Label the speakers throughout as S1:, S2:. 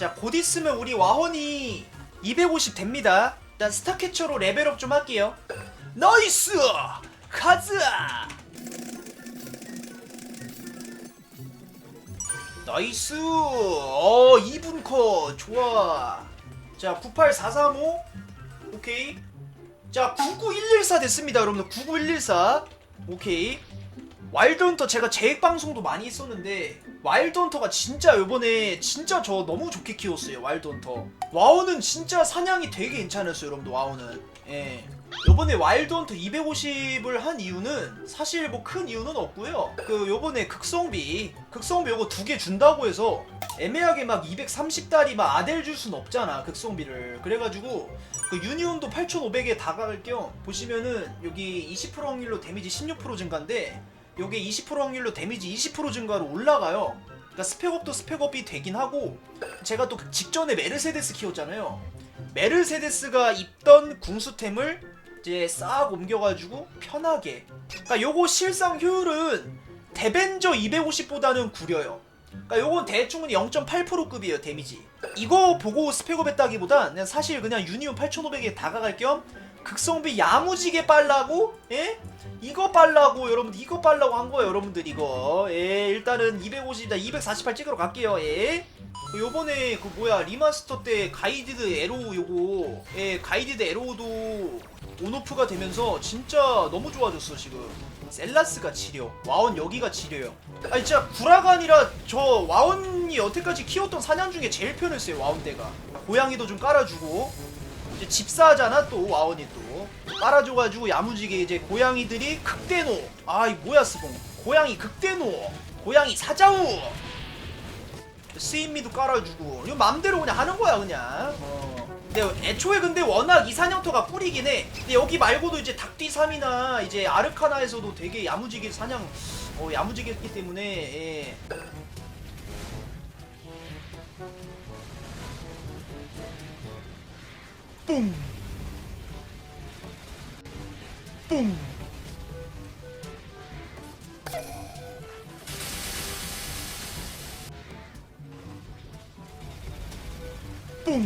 S1: 자, 곧 있으면 우리 와혼이 250 됩니다. 일단 스타캐쳐로 레벨업 좀 할게요. 나이스! 가자! 나이스! 어, 2분 컷. 좋아. 자, 98435. 오케이. 자, 99114 됐습니다, 여러분들. 99114. 오케이. 와일드 헌터 제가 제액 방송도 많이 했었는데 와일드 헌터가 진짜 요번에 진짜 저 너무 좋게 키웠어요 와일드 헌터. 와우는 진짜 사냥이 되게 괜찮았어요 여러분들 와우는. 예. 요번에 와일드 헌터 250을 한 이유는 사실 뭐 큰 이유는 없고요. 그 요번에 극성비 극성비 요거 두 개 준다고 해서 애매하게 막 230달이 막 아델 줄 순 없잖아 극성비를. 그래가지고 그 유니온도 8500에 다가갈 겸 보시면은 여기 20% 확률로 데미지 16% 증가인데 요게 20% 확률로 데미지 20% 증가로 올라가요. 그러니까 스펙업도 스펙업이 되긴 하고 제가 또 직전에 메르세데스 키웠잖아요. 메르세데스가 입던 궁수템을 이제 싹 옮겨가지고 편하게. 그러니까 요거 실상 효율은 데벤저 250보다는 구려요. 그러니까 요건 대충은 0.8%급이에요 데미지. 이거 보고 스펙업 했다기보단 그냥 사실 그냥 유니온 8500에 다가갈 겸 극성비 야무지게 빨라고? 예? 이거 빨라고 여러분들 이거 빨라고 한 거예요 여러분들 이거. 예 일단은 250이다. 248 찍으러 갈게요 예. 그 요번에 그 뭐야 리마스터 때 가이디드 에로우 요거 예 가이디드 에로우도 온오프가 되면서 진짜 너무 좋아졌어 지금. 셀라스가 지려. 와온 여기가 지려요. 아니 진짜 구라가 아니라 저 와온이 여태까지 키웠던 사냥 중에 제일 편했어요 와온 때가. 고양이도 좀 깔아주고 이제 집사잖아 또 와온이 또. 깔아줘가지고 야무지게 이제 고양이들이 극대노. 아이 뭐야 스봉. 고양이 극대노. 고양이 사자우 스인미도 깔아주고. 이거 맘대로 그냥 하는 거야 그냥. 어. 근데 애초에 근데 워낙 이사냥터가 꿀이긴 해. 근데 여기 말고도 이제 닭띠 3이나 이제 아르카나에서도 되게 야무지게 사냥 어 야무지게 했기 때문에 예. 뿡 뿡. 뿡.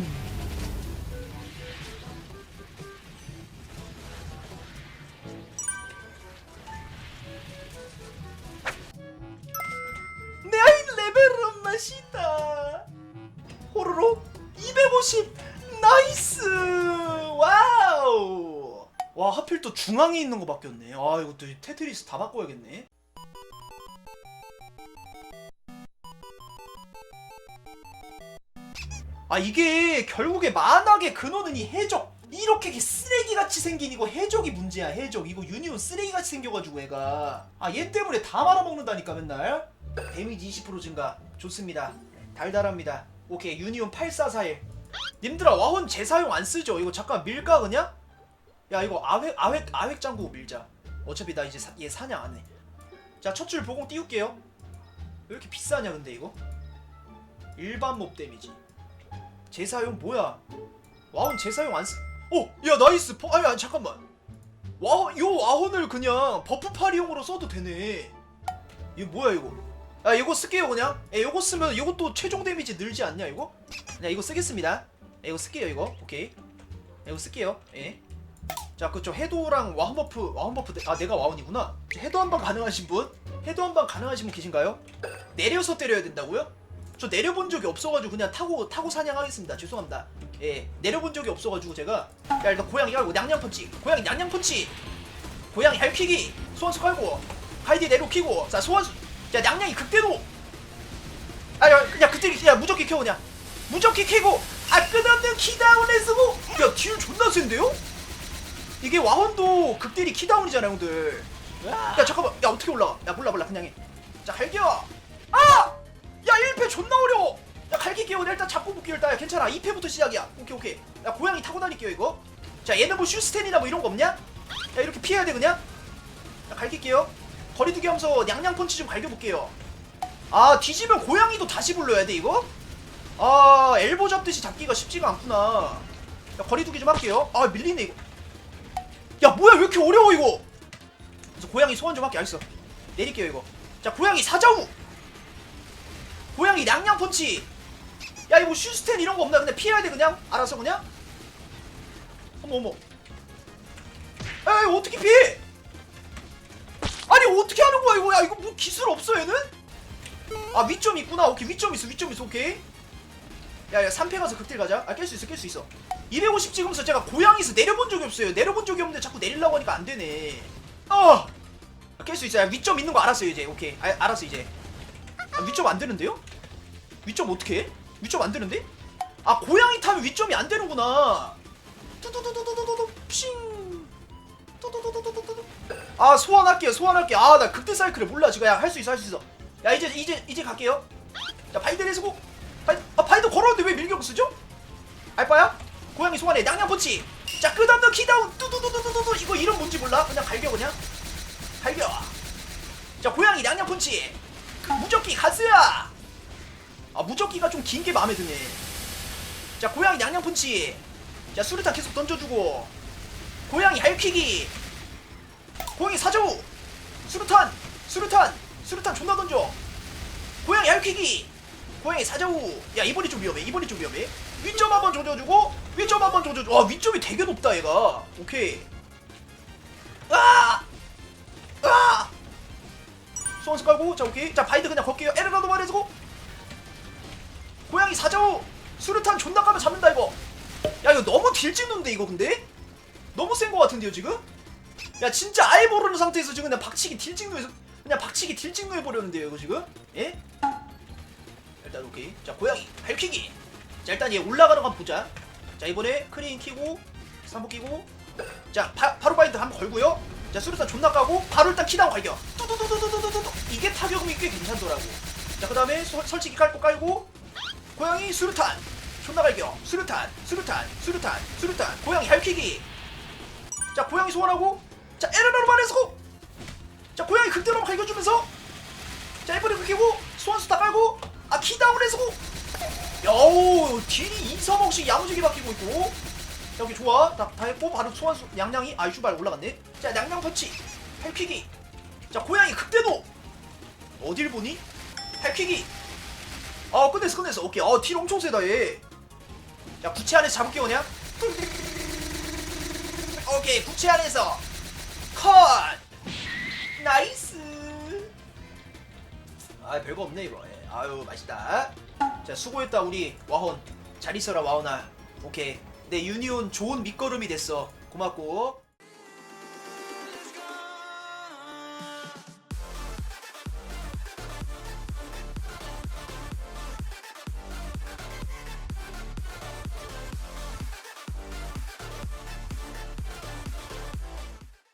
S1: 내 아이 레벨업 맛이다. 호로로 250 나이스 와 하필 또 중앙에 있는 거 바뀌었네. 아 이것도 테트리스 다 바꿔야겠네. 아 이게 결국에 만악의 근원은 이 해적 이렇게 쓰레기같이 생긴 이거 해적이 문제야 해적. 이거 유니온 쓰레기같이 생겨가지고 얘가. 아 얘 때문에 다 말아먹는다니까 맨날. 데미지 20% 증가. 좋습니다. 달달합니다. 오케이 유니온 8441 님들아 와혼 재사용 안 쓰죠? 이거 잠깐 밀까 그냥? 야 이거 아획 아획 아획 장구 밀자. 어차피 나 이제 사, 얘 사냥 안 해. 자 첫 줄 보공 띄울게요. 왜 이렇게 비싸냐 근데 이거? 일반 몹 데미지. 재사용 뭐야? 와혼 재사용 안 쓰.. 어! 야 나이스! 퍼.. 아니, 아니 잠깐만. 와혼 요 와혼을 그냥 버프 파리용으로 써도 되네. 이거 뭐야 이거? 아 이거 쓸게요 그냥. 예 이거 쓰면 이것도 최종 데미지 늘지 않냐 이거? 네 이거 쓰겠습니다. 예, 이거 쓸게요 이거. 오케이. 예, 이거 쓸게요. 예 자 그쵸. 해도랑 와운 버프 와운 버프 아 내가 와운이구나. 해도 한방 가능하신 분? 해도 한방 가능하신 분 계신가요? 내려서 때려야 된다고요? 저 내려본 적이 없어가지고 그냥 타고 타고 사냥하겠습니다. 죄송합니다. 예 내려본 적이 없어가지고 제가. 야 일단 고양이 깔고 냥냥 펀치. 고양이 냥냥 펀치. 고양이 헬퀴기. 소환수 깔고. 하이디 내려 키고. 자 소환수. 야 냥냥이 극대로. 아야 그냥 그때 야 무적기 켜 그냥. 무적기 켜고. 아 끝없는 키다운에 쓰고 야딜 존나 센데요? 이게 와헌도 극딜이 키다운이잖아 형들. 야 잠깐만. 야 어떻게 올라가 야 몰라 몰라. 그냥 해자 갈겨. 아! 야 1패 존나 어려워. 야 갈기 끼워 일단 잡고 볼게요 일단. 야, 괜찮아. 2패부터 시작이야. 오케이 오케이. 야 고양이 타고 다닐게요 이거. 자 얘는 뭐 슈스텐이나 뭐 이런 거 없냐? 야 이렇게 피해야 돼 그냥? 자 갈길게요 거리두기 하면서 냥냥 펀치 좀 갈겨볼게요. 아 뒤지면 고양이도 다시 불러야 돼 이거? 아 엘보 잡듯이 잡기가 쉽지가 않구나. 야 거리두기 좀 할게요. 아 밀리네 이거 야 뭐야 왜 이렇게 어려워 이거? 그래서 고양이 소환 좀 할게 알겠어? 내릴게요 이거. 자 고양이 사자우! 고양이 냥냥 펀치! 야 이거 슈스텐 이런 거 없나? 그냥 피해야 돼 그냥? 알아서 그냥? 어머 어머. 에이 어떻게 피해? 아니 어떻게 하는 거야 이거? 야 이거 뭐 기술 없어 얘는? 아 위점 있구나. 오케이 위점 있어 위점 있어. 오케이. 야야 3패 가서 극딜 가자. 아 깰 수 있어 깰 수 있어 250 찍으면서 제가 고양이에서 내려본 적이 없어요. 내려본 적이 없는데 자꾸 내리려고 하니까 안 되네. 어! 깰 수 있어 야 위점 있는 거 알았어요 이제. 오케이. 아, 알았어 이제. 아, 위점 안 되는데요? 위점 어떻게 해? 위점 안 되는데? 아 고양이 타면 위점이 안 되는구나. 뚜두두두두두두 핑. 뚜두두두두두두. 아 소환할게요 소환할게 아나 극대 사이클을 몰라. 지금 야할 수 있어 할 수 있어. 야 이제 이제 이제 갈게요. 자 바이든 해수고 바이 아 바이든 걸었는데 왜 밀격 쓰죠? 알바야? 고양이 소환해. 냥냥 펀치. 자 끝없는 키다운. 뚜두두두두두 이거 이름 뭔지 몰라? 그냥 갈겨 그냥? 갈겨. 자 고양이 냥냥 펀치. 무적기 가스야. 아 무적기가 좀 긴 게 마음에 드네. 자 고양이 냥냥 펀치. 자 수류탄 계속 던져주고. 고양이 할퀴기. 고양이 사자우. 수류탄 수류탄 수류탄 존나 던져. 고양이 할퀴기. 고양이 사자우. 야 이번이 좀 위험해. 이번이 좀 위험해 위점 한번 조져주고 위점 한번 조져줘 와 위점이 되게 높다 얘가. 오케이. 아! 아! 소원스 깔고 자 오케이. 자 바이드 그냥 걸게요. 에르가도 말해주고. 고양이 사자우 수류탄 존나 까면 잡는다 이거. 야 이거 너무 딜 찍는데 이거 근데? 너무 센 거 같은데요 지금? 야 진짜 아예 모르는 상태에서 지금 그냥 박치기 딜 찍노해서 그냥 박치기 딜 찍노 해버렸는데요 이거 지금? 예? 일단 오케이. 자 고양이 발키기 자 일단 얘 올라가는 거 한번 보자. 자 이번에 크레인 키고 삼복 끼고. 자 바, 바로 바인드 한번 걸고요. 자 수류탄 존나 까고 바로 일단 키다운 갈겨. 뚜두두두두두두두 이게 타격이 꽤 괜찮더라고. 자 그 다음에 설치기 깔고 깔고. 고양이 수류탄 존나 갈겨. 수류탄 수류탄 수류탄 수류탄. 고양이 할퀴기. 자 고양이 소환하고. 자 에르르로 말해서. 자 고양이 극대로 갈겨주면서. 자 이번에 극히고 소환수 다 깔고. 아 키다운 해서 여우 딜이 이서먹씩 야무지게 바뀌고 있고. 자, 여기 좋아. 다, 다 했고 바로 소환수 양양이 아이 슈발 올라갔네. 자 양양 터치. 할퀴기. 자 고양이 극대도 어딜 보니? 할퀴기. 아 끝냈어 끝냈어. 오케이. 어딜 엄청 세다 얘자 구체 안에서 잡을게요 그냥. 오케이 구체 안에서. 컷! 나이스. 아 별거 없네 이거. 예. 아유 맛있다 자 수고했다 우리 와혼. 잘 있어라 와혼아. 오케이. 내 유니온 좋은 밑거름이 됐어. 고맙고